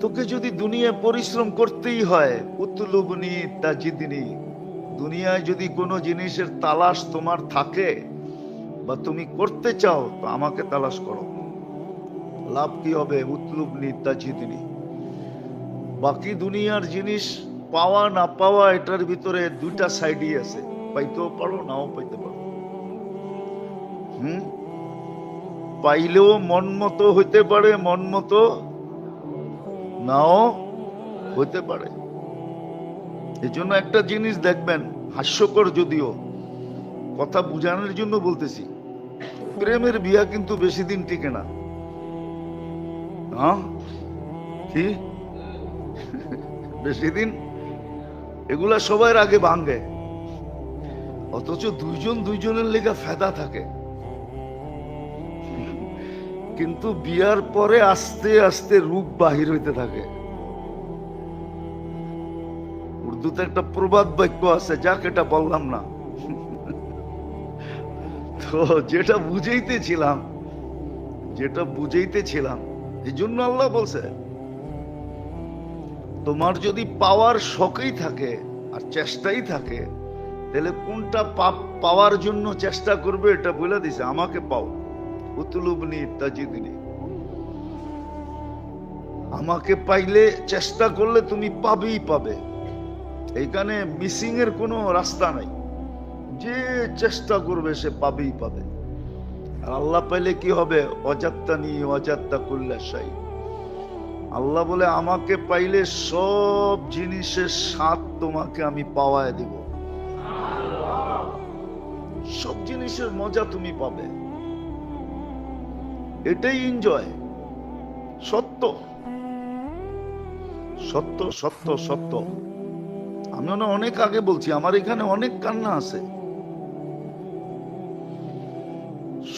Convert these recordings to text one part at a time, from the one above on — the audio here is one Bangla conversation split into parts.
তোকে যদি দুনিয়া পরিশ্রম করতেই হয় উত্তুলুবনি তাজিদিনী। দুনিয়ায় যদি কোনো জিনিসের তালাশ তোমার থাকে বা তুমি করতে চাও, তো আমাকে তালাশ করো। লাভ কি হবে, উতলুবনি তাজিদিনী? বাকি দুনিয়ার জিনিস পাওয়া না পাওয়া, এটার ভিতরে দুইটা সাইডই আছে। পাইতেও পারো, নাও পাইতে পারো। হুম? পাইলেও মন মতো হইতে পারে, মন মতো নাও হইতে পারে। এই জন্য একটা জিনিস দেখবেন, হাস্যকর যদিও, কথা বুঝানোর জন্য বলতেছি, প্রেমের বিয়া কিন্তু বেশি দিন টিকে না। হ্যাঁ কি? বেশি দিন? এগুলা সবার আগে ভাঙ্গে অথচ দুইজন দুইজনের লেগা ফেদা থাকে। কিন্তু বিয়ার পরে আস্তে আস্তে রূপ বাহির হইতে থাকে। উর্দুতে একটা প্রবাদ বাক্য আছে, যাক এটা বললাম না। তো যেটা বুঝাইতেছিলাম যেটা বুঝাইতেছিলাম, এই জন্য আল্লাহ বলছে, তোমার যদি পাওয়ার শখই থাকে আর চেষ্টাই থাকে, তাহলে কোনটা পাপ- পাওয়ার জন্য চেষ্টা করবে এটা বলে দিছে, আমাকে পাও। উতুলুবনি তাজিদিনী। আমাকে পাইলে চেষ্টা করলে তুমি পাবেই পাবে। এইখানে মিসিং এর কোনো রাস্তা নাই। যে চেষ্টা করবে সে পাবেই পাবে। আর আল্লাহ পাইলে কি হবে? অজাত্তানি অজাত্তা কুল্লাশাই আল্লাহ বলে, আমাকে পাইলে সব জিনিসের স্বাদ তোমাকে আমি পাওয়ায় দিব। সব জিনিসের মজা তুমি পাবে। এটাই এনজয় সত্য। সত্য সত্য সত্য। আমি না অনেক আগে বলছি, আমার এখানে অনেক কান্না আছে।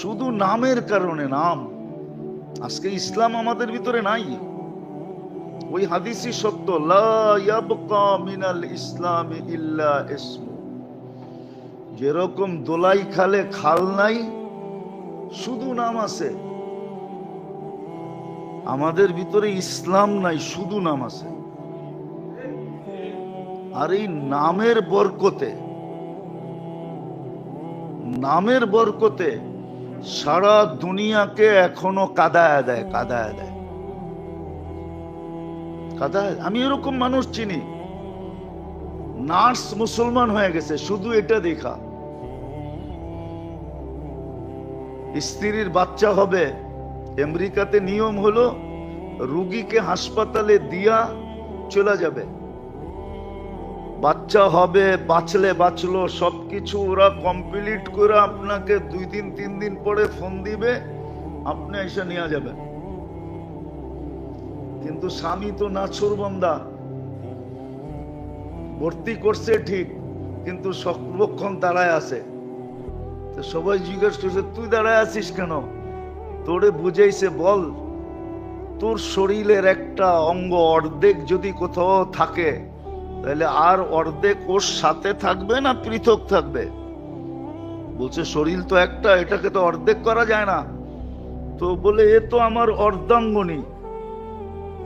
শুধু নামের কারণে নাম। আজকে ইসলাম আমাদের ভিতরে নাই। ওই হাদিসই সত্য মিনাল ইসলামি ইল্লা যেরকম দোলাই খালে খাল নাই, শুধু নাম আছে। আমাদের ভিতরে ইসলাম নাই, শুধু নাম আছে। আর এই নামের বরকতে নামের বরকতে সারা দুনিয়াকে এখনও কাদায় দেয় কাদায় দেয়। কাদায় আমি এরকম মানুষ চিনি। নার্স মুসলমান হয়ে গেছে, শুধু এটা দেখা। স্ত্রীর বাচ্চা হবে আমেরিকাতে নিয়ম হলো, রুগীকে হাসপাতালে দিয়া চলে যাবে। বাচ্চা হবে, বাঁচলে বাঁচলো, সবকিছু ওরা কমপ্লিট করে আপনাকে দুই দিন, তিন দিন পরে ফোন দিবে, আপনি এসে নিয়ে যাবেন। কিন্তু স্বামী তো নাছুর বন্দা। ভর্তি করছে ঠিক, কিন্তু সর্বক্ষণ দাঁড়ায় আছে। তো সবাই জিজ্ঞেস করছে, তুই দাঁড়ায় আছিস কেন? তোরে বুঝাইছে, বল, তোর শরীরের একটা অঙ্গ অর্ধেক যদি কোথাও থাকে, তাহলে আর অর্ধেক ওর সাথে থাকবে না পৃথক থাকবে? বলছে, শরীর তো একটা, এটাকে তো অর্ধেক করা যায় না। তো বলে, এ তো আমার অর্ধাঙ্গনী।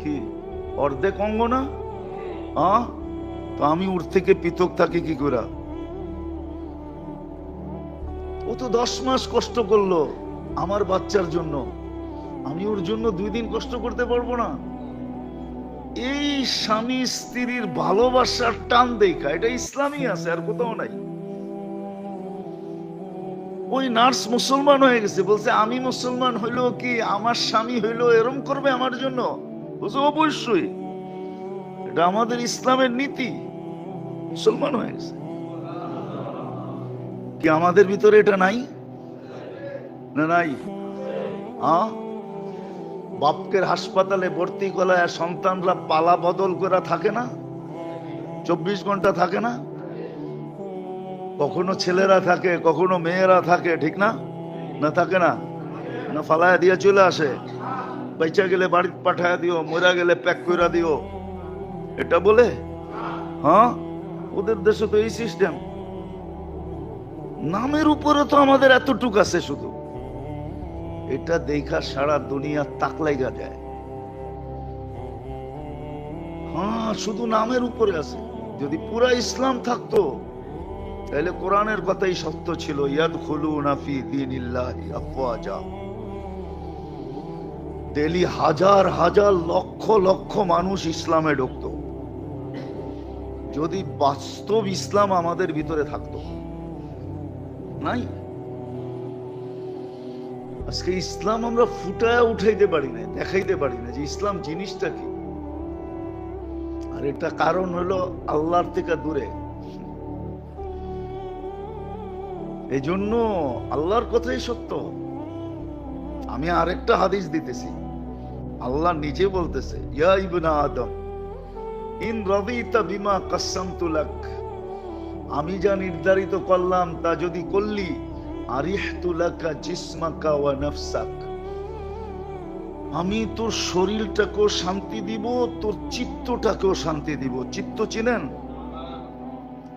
কি, অর্ধেক অঙ্গ না? তো আমি ওর থেকে পৃথক থাকি কি করে? ও তো দশ মাস কষ্ট করল। আমার বাচ্চার জন্য। আমি ওর জন্য দুই দিন কষ্ট করতে পারব না। এই স্বামী স্ত্রীর ভালোবাসার টান দেখা, এটা ইসলামই আছে, আর কোথাও নাই। ওই নার্স মুসলমান হয়ে গেছে, বলছে, আমি মুসলমান হইল কি আমার স্বামী হইল এরম করবে আমার জন্য? বলছে, অবশ্যই। এটা আমাদের ইসলামের নীতি। মুসলমান হয়ে গেছে। কি আমাদের ভিতরে এটা নাই? না নাই বাপকের হাসপাতালে ভর্তি করায় সন্তানরা পালা বদল করা থাকে না? চব্বিশ ঘণ্টা থাকে না? কখনো ছেলেরা থাকে, কখনো মেয়েরা থাকে, ঠিক না? না থাকে না? না ফালায় দিয়ে চলে আসে। বেচা গেলে বাড়ি পাঠায় দিও, মরা গেলে প্যাক করে দিও। এটা বলে? হ্যাঁ ওদের দেশে তো এই সিস্টেম নামের উপরে তো আমাদের এতটুক আছে শুধু। এটা দেখা সারা দুনিয়া তাক লাগা যায়। হ্যাঁ শুধু নামের উপরে আছে। যদি পুরা ইসলাম থাকতো, তাহলে কোরআনের কথাই সত্য ছিল ইয়াদ খুলু নাফি দিন আফওয়াজা। ডেলি হাজার হাজার লক্ষ লক্ষ মানুষ ইসলামে ঢুকত। যদি বাস্তব ইসলাম আমাদের ভিতরে থাকতো। নাই? আজকে ইসলাম আমরা ফুটায় উঠাইতে পারি না দেখাইতে পারি না যে ইসলাম জিনিসটা কি। আর এটা কারণ হলো আল্লাহর থেকে দূরে। এই জন্য আল্লাহর কথাই সত্য। আমি আরেকটা হাদিস দিতেছি। আল্লাহ নিজে বলতেছে, ইয়া ইবনা আদম, ইন বিমা কাসসামতু লাক। আমি যা নির্ধারিত করলাম তা যদি করলি আমি তোর শরীরটাকেও শান্তি দিব, তোর চিত্তটাকেও শান্তি দিব। চিত্ত চিনেন?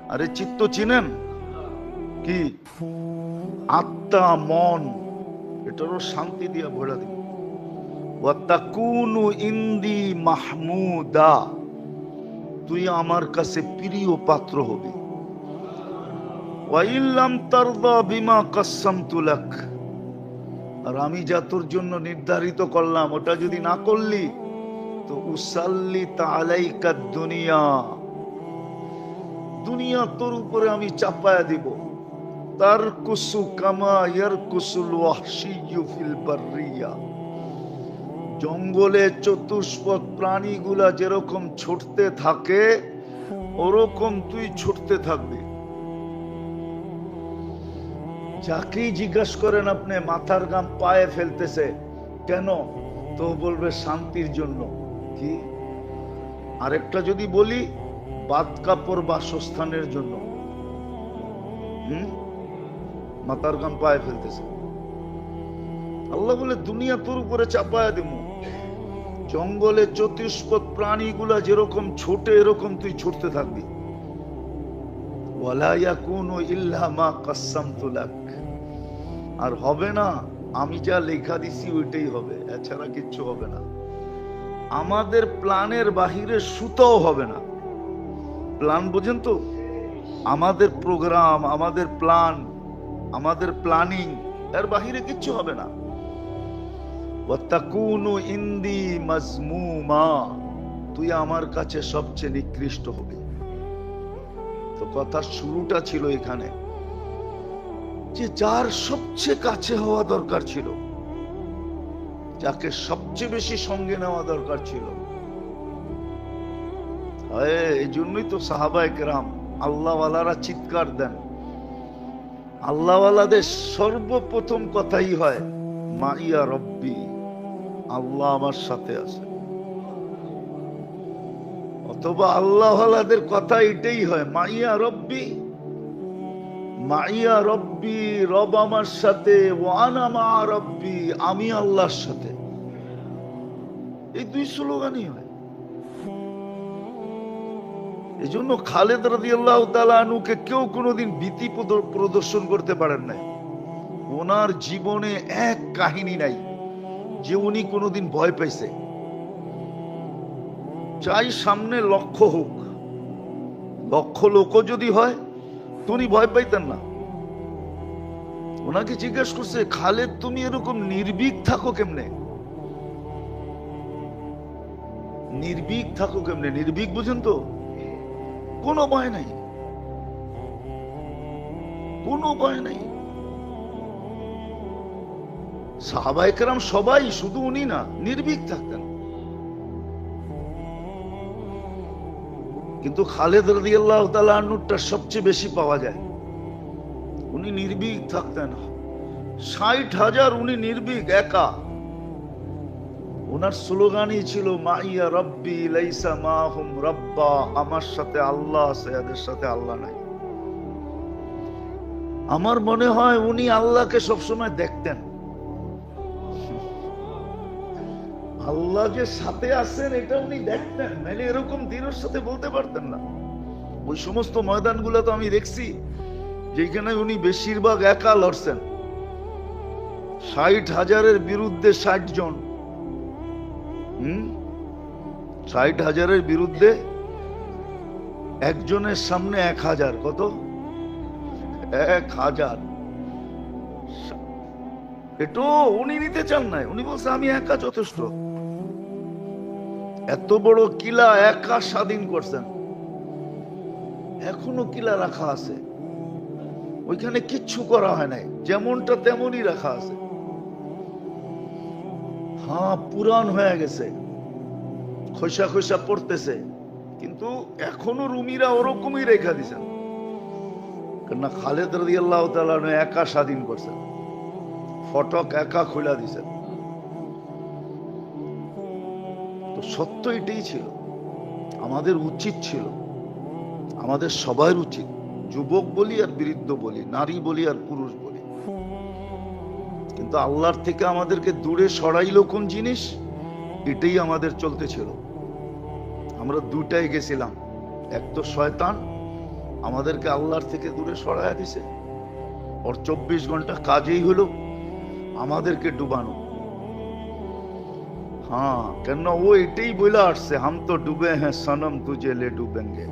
আরে চিত্ত চিনেন? কি? আত্মা, মন, এটারও শান্তি দিয়ে ভরা দিব তুই আমার কাছে প্রিয় পাত্র হবি। আর আমি যা তোর জন্য নির্ধারিত করলাম, ওটা যদি না করলি, তো উসাল্লি দুনিয়া। দুনিয়া তোর উপরে আমি চাপায়া দিব। তার কুসু কামা কুসুল জঙ্গলে চতুষ্পদ প্রাণীগুলা যেরকম ছুটতে থাকে, ওরকম তুই ছুটতে থাকবি। যাকেই জিজ্ঞাসা করেন আপনি, মাথার গাম পায়ে ফেলতেছে, কেন? তো বলবে শান্তির জন্য। কি? আরেকটা যদি বলি, বাদ কাপড় বাসস্থানের জন্য। মাথার গাম পায়ে ফেলতেছে। আল্লাহ বলে, দুনিয়া তোর উপরে চাপায়া দিব জঙ্গলে চতুষ্পদ প্রাণীগুলা যেরকম ছোটে, এরকম তুই ছুটতে থাকবি। ওয়ালা ইয়াকুনু ইল্লা মা কাসসামতু লাক। আর হবে না, আমি যা লেখা দিছি ওইটাই হবে, এছাড়া কিচ্ছু হবে না। আমাদের প্ল্যানের বাহিরে সুতাও হবে না। প্ল্যান বোঝেন তো? আমাদের প্রোগ্রাম, আমাদের প্ল্যান, আমাদের প্ল্যানিং, এর বাহিরে কিচ্ছু হবে না। ইন্দি তুই আমার কাছে সবচেয়ে নিকৃষ্ট হবে। তো কথার শুরুটা ছিল এখানে। যে যার সবচেয়ে কাছে হওয়া দরকার ছিল, যাকে সবচেয়ে বেশি সঙ্গে নেওয়া দরকার ছিল। এই জন্যই তো সাহাবায় গ্রাম আল্লাহওয়ালারা চিৎকার দেন। আল্লাহওয়ালাদের সর্বপ্রথম কথাই হয়, মাইয়া রব্বি, আল্লাহ আমার সাথে আছে। অথবা আল্লাহওয়ালাদের কথা এটাই হয়, মাইয়া রব্বি মাইয়া রব্বি, রব আমার সাথে ওয়ানা মা রব্বি, আমি আল্লাহর সাথে। এই দুই স্লোগানই হয়। এই জন্য খালেদ রাজি আল্লাহ তালুকে কেউ কোনোদিন ভীতি প্রদ- প্রদর্শন করতে পারেন নাই। ওনার জীবনে এক কাহিনী নাই, যে উনি কোনোদিন ভয় পাইছে। চাই সামনে লক্ষ্য হোক। লক্ষ লোক যদি হয় উনি ভয় পাইতেন না। ওনাকে জিজ্ঞেস করছে, খালেদ, তুমি এরকম নির্ভীক থাকো কেমনে? নির্ভীক থাকো কেমনে? নির্ভীক বুঝেন তো? কোনো ভয় নাই। কোনো ভয় নাই। সাহাবাইকেরাম সবাই শুধু উনি না, নির্ভীক থাকতেন। কিন্তু খালেদ রাজি আল্লাহ তালুরটা সবচেয়ে বেশি পাওয়া যায়। উনি নির্ভীক থাকতেন। ষাট হাজার উনি নির্ভীক, একা। ওনার স্লোগানই ছিল, মাইয়া রব্বি লাইসা মাহুম রব্বা, আমার সাথে আল্লাহ আছে, এদের সাথে আল্লাহ নাই। আমার মনে হয় উনি আল্লাহকে সবসময় দেখতেন। আল্লাহ যে সাথে আছেন, এটা উনি দেখতেন। নাহলে এরকম দিনের সাথে বলতে পারতেন না। ওই সমস্ত ময়দানগুলো তো আমি দেখছি যেখানে উনি বেশিরভাগ একা লড়ছেন। ষাট হাজারের বিরুদ্ধে ষাট জন। হুম? ষাট হাজারের বিরুদ্ধে একজনের সামনে এক হাজার। কত? এক হাজার। এটো উনি নিতে চান নাই। উনি বলছে, আমি একা যথেষ্ট। এত বড় কিলা একা স্বাধীন করছেন। এখনও কিলা রাখা আছে। ওইখানে কিচ্ছু করা হয় নাই। যেমনটা তেমনই রাখা আছে। হ্যাঁ পুরান হয়ে গেছে। খৈসা খৈসা পড়তেছে। কিন্তু এখনও রুমিরা ওরকমই রেখা দিছেন। কেননা খালেদ রাজি আল্লাহ একা স্বাধীন করছেন। ফটক একা খোলা দিছেন। তো সত্য এটাই ছিল। আমাদের উচিত ছিল, আমাদের সবার উচিত, যুবক বলি আর বৃদ্ধ বলি, নারী বলি আর পুরুষ বলি। কিন্তু আল্লাহর থেকে আমাদেরকে দূরে সরাইলো কোন জিনিস? এটাই আমাদের চলতে ছিল। আমরা দুটাই গেছিলাম। এক তো শয়তান আমাদেরকে আল্লাহর থেকে দূরে সরাইয়া দিছে। ওর চব্বিশ ঘণ্টা কাজেই হলো আমাদেরকে ডুবানো। হ্যাঁ কেন ও এটাই বলে আসছে হাম তো ডুবে হ্যাঁ সনম তুঝে লে ডুবেঙ্গে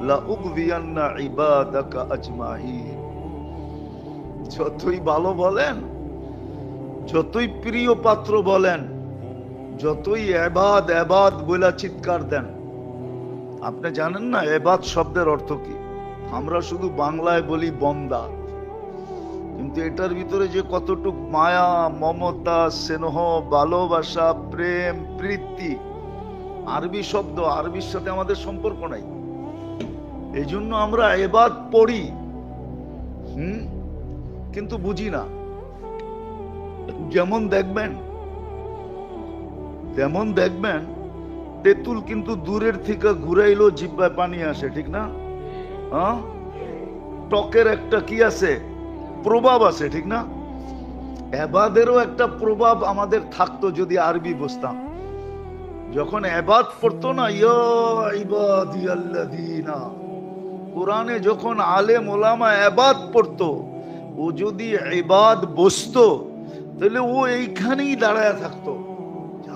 লাউগভিয়ান্না ইবাদাকা যতই ভালো বলেন যতই প্রিয় পাত্র বলেন যতই এবাদ এবাদ বলে চিৎকার দেন আপনি জানেন না এবাদ শব্দের অর্থ কি আমরা শুধু বাংলায় বলি বন্দা কিন্তু এটার ভিতরে যে কতটুক মায়া, মমতা, স্নেহ, ভালোবাসা, প্রেম, প্রীতি, আরবি শব্দ, আরবির সাথে আমাদের সম্পর্ক নাই। এই জন্য আমরা এবাদ পড়ি, হুম? কিন্তু বুঝি না। যেমন দেখবেন তেমন দেখবেন, তেঁতুল কিন্তু দূরের থেকে ঘুরাইলো জিব্বায় পানি আসে, ঠিক না? হ্যাঁ টকের একটা কি আছে? প্রভাব আছে, ঠিক না? এবাদেরও একটা প্রভাব আমাদের থাকতো যদি আরবি বুঝতাম। যখন এবাদ পড়তো না, ইয়া কোরআনে যখন আলে মোলামা এবাদ পড়তো, ও যদি এবাদ বসতো তাহলে ও এইখানেই দাঁড়ায় থাকতো।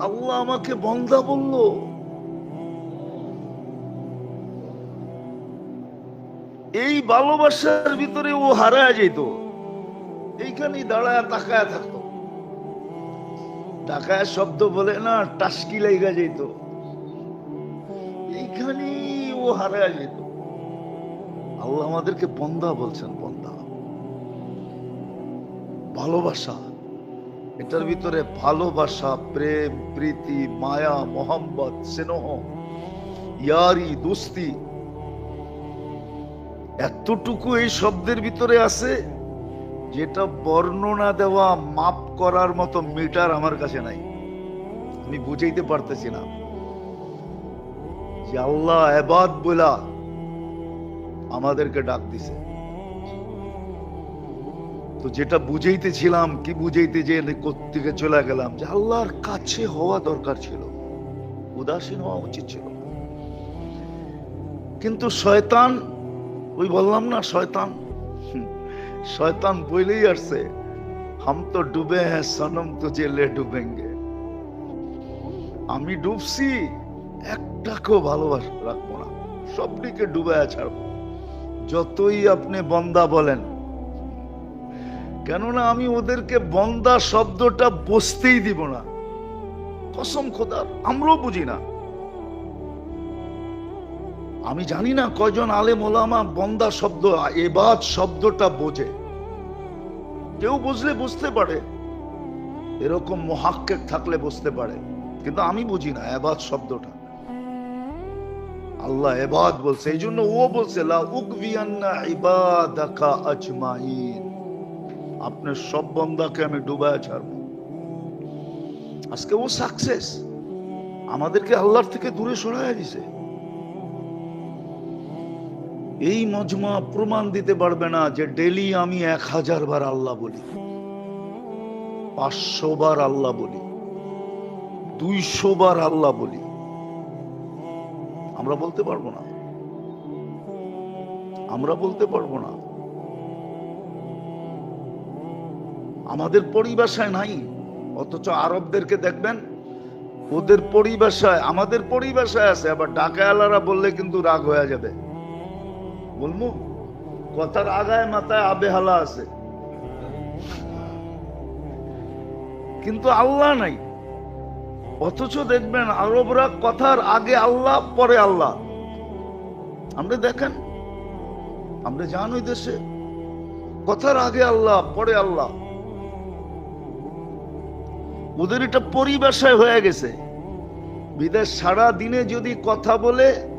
আল্লাহ আমাকে বন্দা বলল। এই ভালোবাসার ভিতরে ও হারায় যেত এইখানেই দাঁড়ায় তাকায় থাকতো। টাকায় শব্দ বলে, না, টাস্কি লেগা যেত। এইখানেই ও হারায় যেত। আল্লাহ আমাদেরকে বন্দা বলছেন বন্দা ভালোবাসা। এটার ভিতরে ভালোবাসা, প্রেম, প্রীতি, মায়া মোহাম্মত স্নেহ, ইয়ারি, দোস্তি, এতটুকু এই শব্দের ভিতরে আছে যেটা বর্ণনা দেওয়া, মাপ করার মতো মিটার আমার কাছে নাই। আমি বুঝাইতে পারতেছি না। যে আল্লাহ এবাদ বলা আমাদেরকে ডাক দিছে। তো যেটা বুঝাইতেছিলাম, কি বুঝাইতে যে থেকে চলে গেলাম, যে আল্লাহর কাছে হওয়া দরকার ছিল। উদাসীন হওয়া উচিত ছিল। কিন্তু শয়তান, ওই বললাম না শয়তান শয়তান বইলেই আসছে। হাম তো ডুবে হ্যাঁ সনম তো জেলে ডুবেঙ্গে। আমি ডুবছি, একটাকেও ভালোবাসা রাখব না। সবটিকে ডুবে ছাড়বো। যতই আপনি বন্দা বলেন। কেননা আমি ওদেরকে বন্দা শব্দটা বসতেই দিব না। কসম খোদার, আমরাও বুঝি না। আমি জানি না কয়জন আলেম ওলামা বন্দা শব্দ, এবাদ শব্দটা বোঝে। কেউ বুঝলে বুঝতে পারে। এরকম মহাক্কেক থাকলে বুঝতে পারে। কিন্তু আমি বুঝি না এবাদ শব্দটা। আল্লাহ এবাদ বলছে, এই জন্য ও বলছে আপনার সব বন্দাকে আমি ডুবায় ছাড়বো। আজকে ও সাকসেস আমাদেরকে আল্লাহর থেকে দূরে সরাই দিছে। এই মজমা প্রমাণ দিতে পারবে না যে ডেলি আমি এক হাজার বার আল্লাহ বলি, পাঁচশো বার আল্লাহ বলি, দুইশো বার আল্লাহ বলি। আমরা বলতে পারব না। আমরা বলতে পারব না। আমাদের পরিভাষায় নাই, অথচ আরবদেরকে দেখবেন, ওদের পরিভাষায়, আমাদের পরিভাষায় আছে, আবার ডাকায়ালারা বললে কিন্তু রাগ হয়ে যাবে। বলব কথার আগায় মাথায় আবেহালা আছে। কিন্তু আল্লাহ নাই। অথচ দেখবেন আরবরা কথার আগে আল্লাহ, পরে আল্লাহ। আমরা দেখেন আমরা জান ওই দেশে। কথার আগে আল্লাহ, পরে আল্লাহ। ওদের এটা পরিবেশায় হয়ে গেছে। বিদেশ সারা দিনে যদি কথা বলে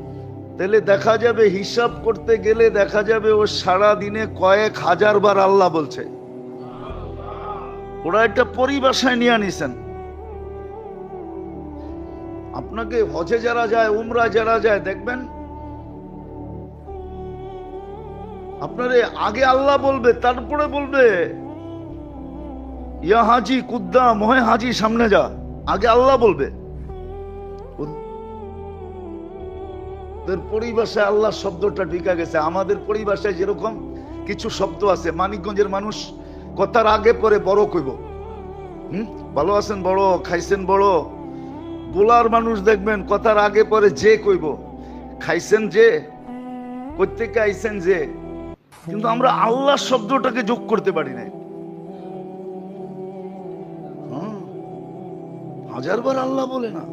তাহলে দেখা যাবে হিসাব করতে গেলে দেখা যাবে ও সারা দিনে কয়েক হাজার বার আল্লাহ বলছে। ওরা একটা পরিভাষায় নিয়ে নিছেন আপনাকে হজে যারা যায়, উমরা যারা যায়, দেখবেন আপনারে আগে আল্লাহ বলবে, তারপরে বলবে, ইয়া হাজি কুদ্দা মহে হাজি, সামনে যা। আগে আল্লাহ বলবে। ওদের পরিভাষায় আল্লাহ শব্দটা ঢুকা গেছে। আমাদের পরিভাষায় যেরকম কিছু শব্দ আছে, মানিকগঞ্জের মানুষ কথার আগে পরে বড় কইব। হুম? ভালো আছেন বড়, খাইছেন বড়। বোলার মানুষ দেখবেন কথার আগে পরে যে কইব। খাইছেন যে প্রত্যেকে আইছেন যে। কিন্তু আমরা আল্লাহ শব্দটাকে যোগ করতে পারি না হ্যাঁ। হাজার বার আল্লাহ বলে না।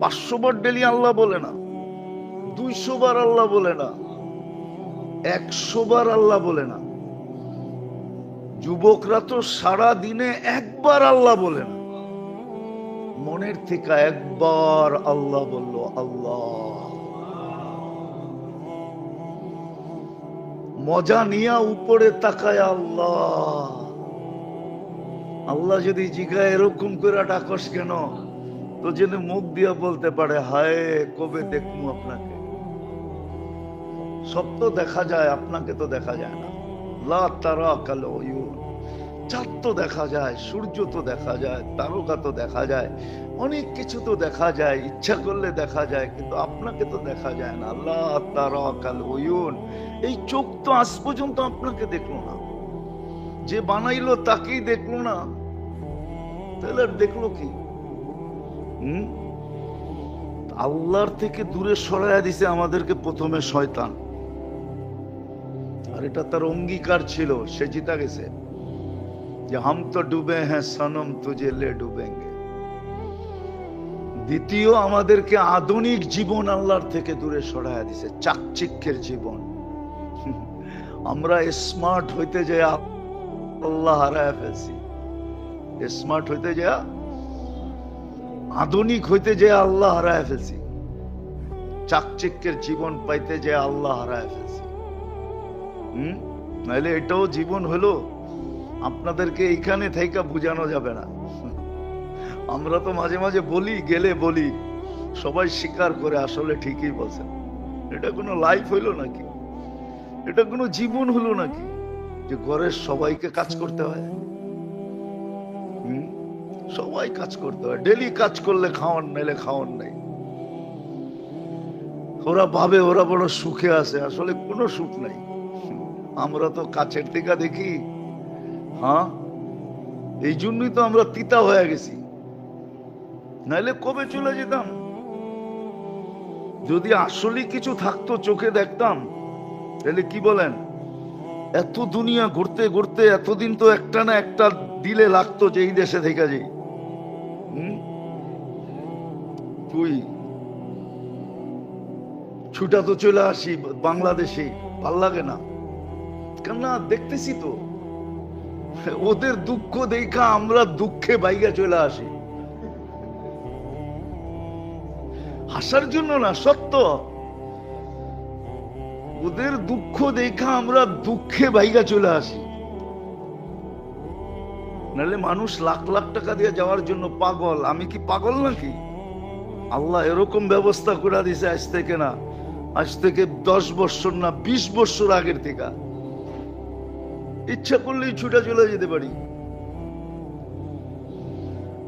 পাঁচশো বার ডেলি আল্লাহ বলে না। দুইশো বার আল্লাহ বলে না, একশো বার আল্লাহ বলে না। যুবকরা তো সারা দিনে একবার আল্লাহ বলে না। মনের থেকে একবার আল্লাহ বলল, আল্লাহ। মজা নিয়া উপরে তাকায় আল্লাহ। আল্লাহ যদি জিগায় এরকম করে ডাকস কেন? তো যেন মুখ দিয়া বলতে পারে, হায়, কবে দেখব আপনাকে? সব তো দেখা যায়, আপনাকে তো দেখা যায় না। লা তারা কালো চাঁদ তো দেখা যায়, সূর্য তো দেখা যায়, তারকা তো দেখা যায়, অনেক কিছু তো দেখা যায়, ইচ্ছা করলে দেখা যায়, কিন্তু আপনাকে তো দেখা যায় না। আল্লাহ তারা কাল এই চোখ তো আজ পর্যন্ত আপনাকে দেখল না। যে বানাইলো তাকেই দেখল না। তাহলে আর দেখল কি? হুম? আল্লাহর থেকে দূরে সরাইয়া দিছে আমাদেরকে প্রথমে শয়তান। আর এটা তার অঙ্গীকার ছিল, সে জিতা গেছে। যে হাম তো ডুবে হ্যাঁ সনম তুজে লে ডুবেঙ্গে। দ্বিতীয় আমাদেরকে আধুনিক জীবন আল্লাহর থেকে দূরে সরাইয়া দিছে, চাকচিক্যের জীবন। আমরা স্মার্ট হইতে যে আল্লাহ হারায় ফেলছি। স্মার্ট হইতে যা আধুনিক হইতে যে আল্লাহ হারায় ফেলছি। চাকচিক্যের জীবন পাইতে যে আল্লাহ হারায় ফেলছি। হম? নাহলে এটাও জীবন হলো। আপনাদেরকে এইখানে থেকে বুঝানো যাবে না। আমরা তো মাঝে মাঝে বলি, গেলে বলি। সবাই স্বীকার করে, আসলে ঠিকই বলছেন। এটা কোনো লাইফ হইল নাকি? এটা কোনো জীবন হলো নাকি? যে ঘরের সবাইকে কাজ করতে হয়? সবাই কাজ করতে হয়। ডেলি কাজ করলে খাওয়ান নাইলে খাওয়ান নাই। ওরা ভাবে, ওরা বড় সুখে আছে। আসলে কোনো সুখ নাই। আমরা তো কাছের থেকে দেখি। হ্যাঁ? এই জন্যই তো আমরা তিতা হয়ে গেছি। নাইলে কবে চলে যেতাম? যদি আসলে কিছু থাকতো চোখে দেখতাম, তাহলে কি বলেন? এত দুনিয়া ঘুরতে ঘুরতে এতদিন তো একটা না একটা দিলে লাগতো যে এই দেশে থেকে যে? তুই ছুটা তো চলে আসি বাংলাদেশে, ভালো লাগে না। কেন না দেখতেছি তো। ওদের দুঃখ দেখা আমরা দুঃখে বাইগা চলে আসি। হাসার জন্য না, সত্য। ওদের দুঃখ দেখা আমরা দুঃখে বাইগা চলে আসি। নাহলে মানুষ লাখ লাখ টাকা দিয়ে যাওয়ার জন্য পাগল। আমি কি পাগল নাকি? আল্লাহ এরকম ব্যবস্থা করে দিছে আজ থেকে না, আজ থেকে দশ বছর না, বিশ বছর আগের থেকে। ইচ্ছা করলেই ছুটে চলে যেতে পারি।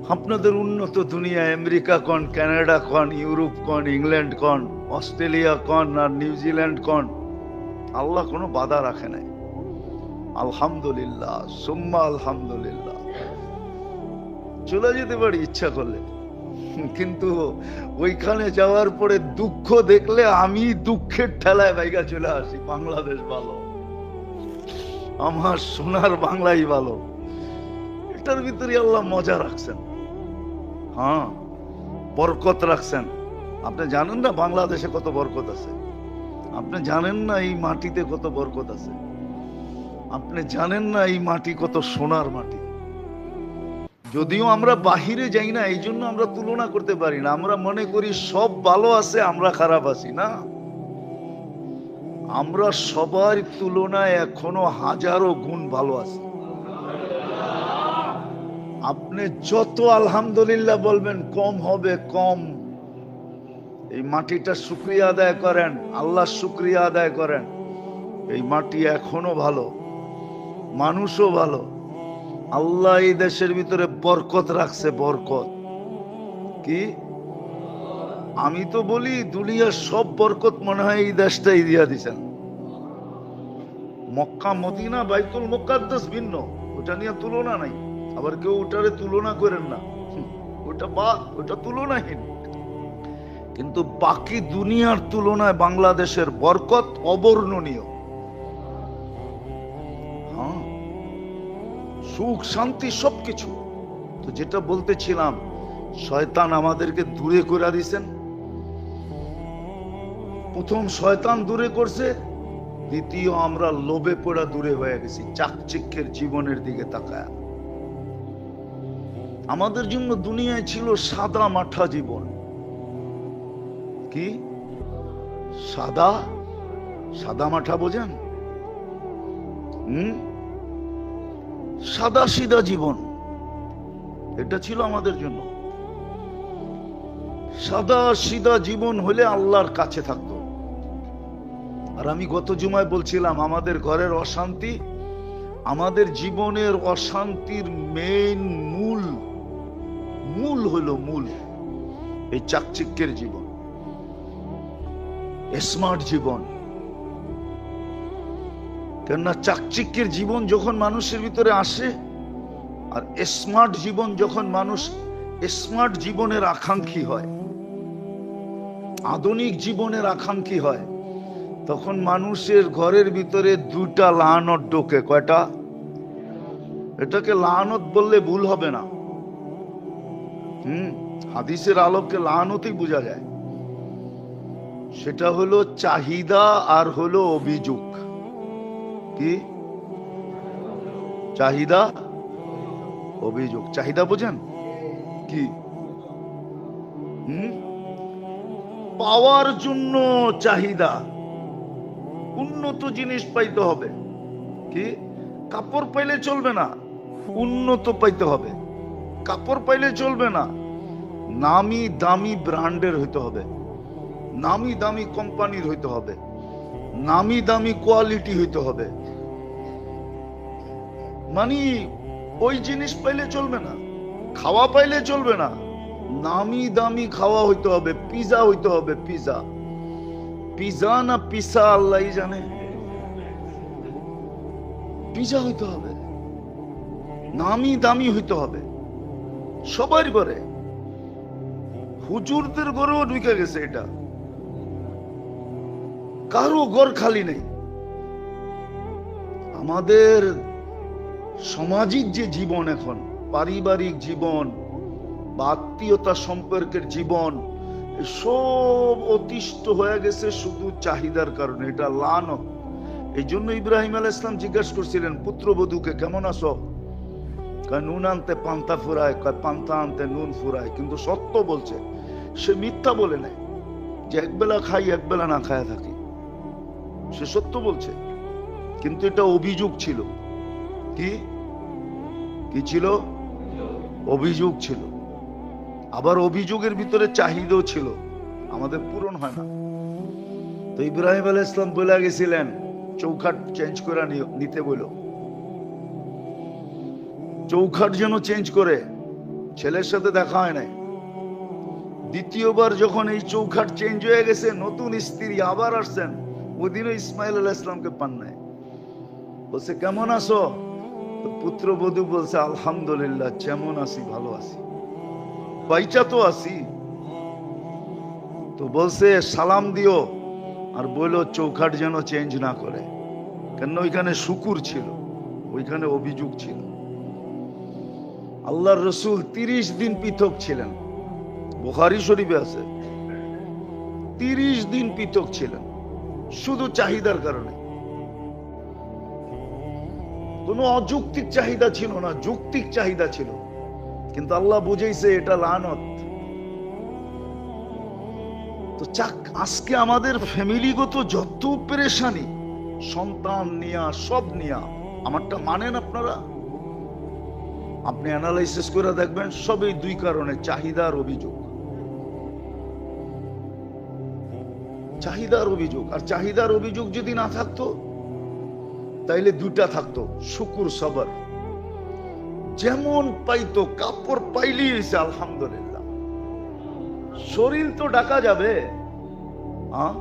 আপনাদের উন্নত দুনিয়া, আমেরিকা কন, কানাডা কন, ইউরোপ কন, ইংল্যান্ড কন, অস্ট্রেলিয়া কন, আর নিউজিল্যান্ড কন, আল্লাহ কোনো বাধা রাখে নাই। আলহামদুলিল্লাহ, সুম্মা আলহামদুলিল্লাহ। চলে যেতে পারি ইচ্ছা করলে। কিন্তু ওইখানে যাওয়ার পরে দুঃখ দেখলে আমি দুঃখের ঠেলায় বাইগা চলে আসি, বাংলাদেশ ভালো। আমার সোনার বাংলাই ভালো। এটার ভিতরে আল্লাহ মজা রাখছেন। হ্যাঁ বরকত রাখছেন। আপনি জানেন না বাংলাদেশে কত বরকত আছে? আপনি জানেন না এই মাটিতে কত বরকত আছে? আপনি জানেন না এই মাটি কত সোনার মাটি? যদিও আমরা বাহিরে যাই না এই জন্য আমরা তুলনা করতে পারি না। আমরা মনে করি সব ভালো আছে, আমরা খারাপ আছি, না? আমরা সবার তুলনায় এখনও হাজারো গুণ ভালো আছি। আপনি যত আলহামদুলিল্লাহ বলবেন, কম হবে, কম। এই মাটিটা শুক্রিয়া আদায় করেন, আল্লাহ শুক্রিয়া আদায় করেন। এই মাটি এখনও ভালো, মানুষও ভালো। আল্লাহ এই দেশের ভিতরে বরকত রাখছে, বরকত। কি? আমি তো বলি দুনিয়ার সব বরকত মনে হয় এই দেশটাই দিয়া দিছেন। মক্কা, মদিনা, বাইতুল মোকাদ্দাস ভিন্ন। ওটা নিয়ে তুলনা নাই। আবার কেউ ওটারে তুলনা করেন না। ওটা বাদ ওটা তুলনাহীন। কিন্তু বাকি দুনিয়ার তুলনায় বাংলাদেশের বরকত অবর্ণনীয়। হ্যাঁ সুখ, শান্তি সবকিছু। তো যেটা বলতেছিলাম, শয়তান আমাদেরকে দূরে করে দিছেন। প্রথম শয়তান দূরে করছে, দ্বিতীয় আমরা লোভে পড়া দূরে হয়ে গেছি, চাকচিক্যের জীবনের দিকে তাকায়। আমাদের জন্য দুনিয়ায় ছিল সাদা মাঠা জীবন। কি? সাদা? সাদা মাঠা বোঝেন? হুম? সাদা সিধা জীবন। এটা ছিল আমাদের জন্য। সাদা সিধা জীবন হলে আল্লাহর কাছে থাকতো। আর আমি গত জুমায় বলছিলাম, আমাদের ঘরের অশান্তি, আমাদের জীবনের অশান্তির মেইন মূল মূল হলো মূল, এই চাকচিক্যের জীবন স্মার্ট জীবন। কেননা চাকচিক্যের জীবন যখন মানুষের ভিতরে আসে, আর স্মার্ট জীবন যখন মানুষ স্মার্ট জীবনের আকাঙ্ক্ষী হয়, আধুনিক জীবনের আকাঙ্ক্ষী হয় তখন মানুষের ঘরের ভিতরে দুটা লানত ঢোকে, কয়টা? এটাকে লানত বললে ভুল হবে না। হুম, হাদিসের আলোকে লানতই বোঝা যায়। সেটা হলো চাহিদা আর হলো অভিযোগ। কি? চাহিদা, অভিযোগ। চাহিদা বোঝেন? কি? হুম? পাওয়ার জন্য চাহিদা। উন্নত জিনিস পাইতে হবে। কি? কাপড় পাইলে চলবে না, উন্নত পাইতে হবে। কাপড় পাইলে চলবে না, নামি দামি ব্র্যান্ডের হইতে হবে। নামি দামি কোম্পানির হইতে হবে। নামি দামি কোয়ালিটি হইতে হবে। মানে ওই জিনিস পাইলে চলবে না, খাওয়া পাইলে চলবে না, নামি দামি খাওয়া হইতে হবে, পিজা হইতে হবে, পিজা। পিসা আল্লাহ জানে। পিজা হইতে হবে। নামি দামি হইতে হবে। সবার ঘরে হুজুরদের ঘরেও ঢুকে গেছে এটা। কারও ঘর খালি নেই। আমাদের সামাজিক যে জীবন এখন, পারিবারিক জীবন, বা আত্মীয়তা সম্পর্কের জীবন সব অতিষ্ঠ হয়ে গেছে শুধু চাহিদার কারণে, এটা লানত। এই জন্য ইব্রাহিম আল ইসলাম জিজ্ঞাসা করছিলেন, পুত্রবধূকে কেমন আছো? নুন আনতে পান্তা ফুরায়। পান্তা আনতে নুন ফুরায়। কিন্তু সত্য বলছে, সে মিথ্যা বলে নেয় যে একবেলা খাই একবেলা না খায়া থাকি। সে সত্য বলছে, কিন্তু এটা অভিযোগ ছিল। কি? কি ছিল? অভিযোগ ছিল। আবার অভিযোগের ভিতরে চাহিদাও ছিল। আমাদের পূরণ হয় না। তো ইব্রাহিম আল ইসলাম বলে গেছিলেন, চৌখাট চেঞ্জ করে নিতে বলো। চৌখাট যেন চেঞ্জ করে, ছেলের সাথে দেখা হয় নাই। দ্বিতীয়বার যখন এই চৌখাট চেঞ্জ হয়ে গেছে, নতুন স্ত্রী আবার আসছেন, ওদিনও ইসমাইল আল্লাহ ইসলামকে পান নাই। বলছে, কেমন আছো? তো পুত্রবধূ বলছে, আলহামদুলিল্লাহ, যেমন আছি, ভালো আছি। বাইচা তো আছি। তো বলছে, সালাম দিও। আর বলল, চৌখাট যেন চেঞ্জ না করে। কেন ওইখানে শুকুর ছিল। ওইখানে অভিযোগ ছিল। আল্লাহর রসুল তিরিশ দিন পৃথক ছিলেন। বুখারি শরীফে আছে। তিরিশ দিন পৃথক ছিলেন। শুধু চাহিদার কারণে। কোনো অযৌক্তিক চাহিদা ছিল না, যৌক্তিক চাহিদা ছিল। কিন্তু আল্লাহ বুঝেছে এটা লানত। তো চাক, আজকে আমাদের ফ্যামিলিগত যত পেরেশানি, সন্তান নিয়া, সব নিয়া, আমারটা মানেন আপনারা? আপনি অ্যানালাইসিস করে দেখবেন সবই দুই কারণে, চাহিদার অভিযোগ। চাহিদার অভিযোগ, আর চাহিদার অভিযোগ যদি না থাকতো, তাইলে দুটা থাকতো, শুকুর সবর। যেমন পাইতো কাপড় পাইলি হয়েছে আলহামদুলিল্লাহ। শরীর তো ডাকা যাবে হ্যাঁ